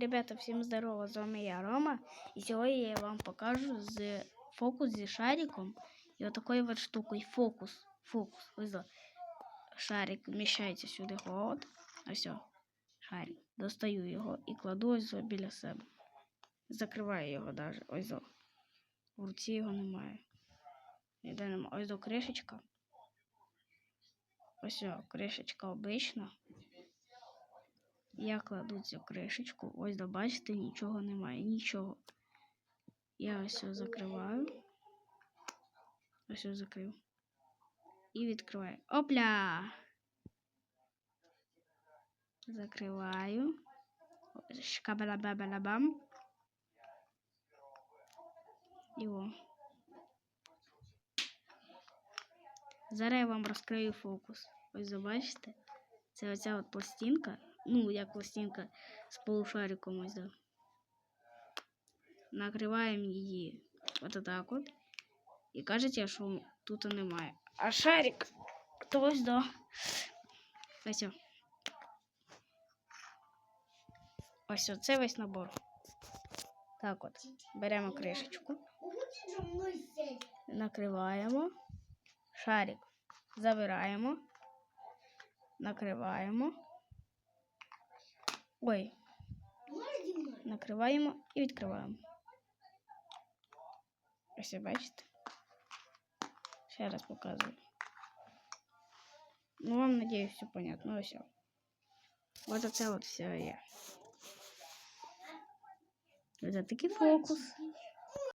Ребята, всім здорово, з вами я Рома. І сьогодні я вам покажу з фокус зі шариком і отакою от штукою. Фокус. Фокус. Ось. Шарик вміщається сюди. От. Ось. Шарик. Достаю його і кладу ось біля себе. Закриваю його навіть. Ось. В руці його немає. Ніде немає. Ось кришечка. Ось кришечка. Я кладу цю кришечку. Ось да, бачите, нічого немає, нічого. Я ось його закриваю. Ось його закрив. І відкриваю. Опля! Закриваю. Шкабалабабалабам. І о. Зараз я вам розкрию фокус. Ось забачите? Це оця от пластинка. Ну, як пластинка з полушариком ось. Да. Накриваємо її от так от. І кажете, що тут немає. А шарик то ось до. Ось. Ось це весь набор. Так от. Беремо кришечку. Накриваємо. Шарик забираємо. Накриваємо. Ой. Накриваємо і відкриваємо. Ось ви бачите. Ще раз показую. Ну, вам, надіюсь, все понятно. Ось. о. Ось це от все є. Ось такий фокус.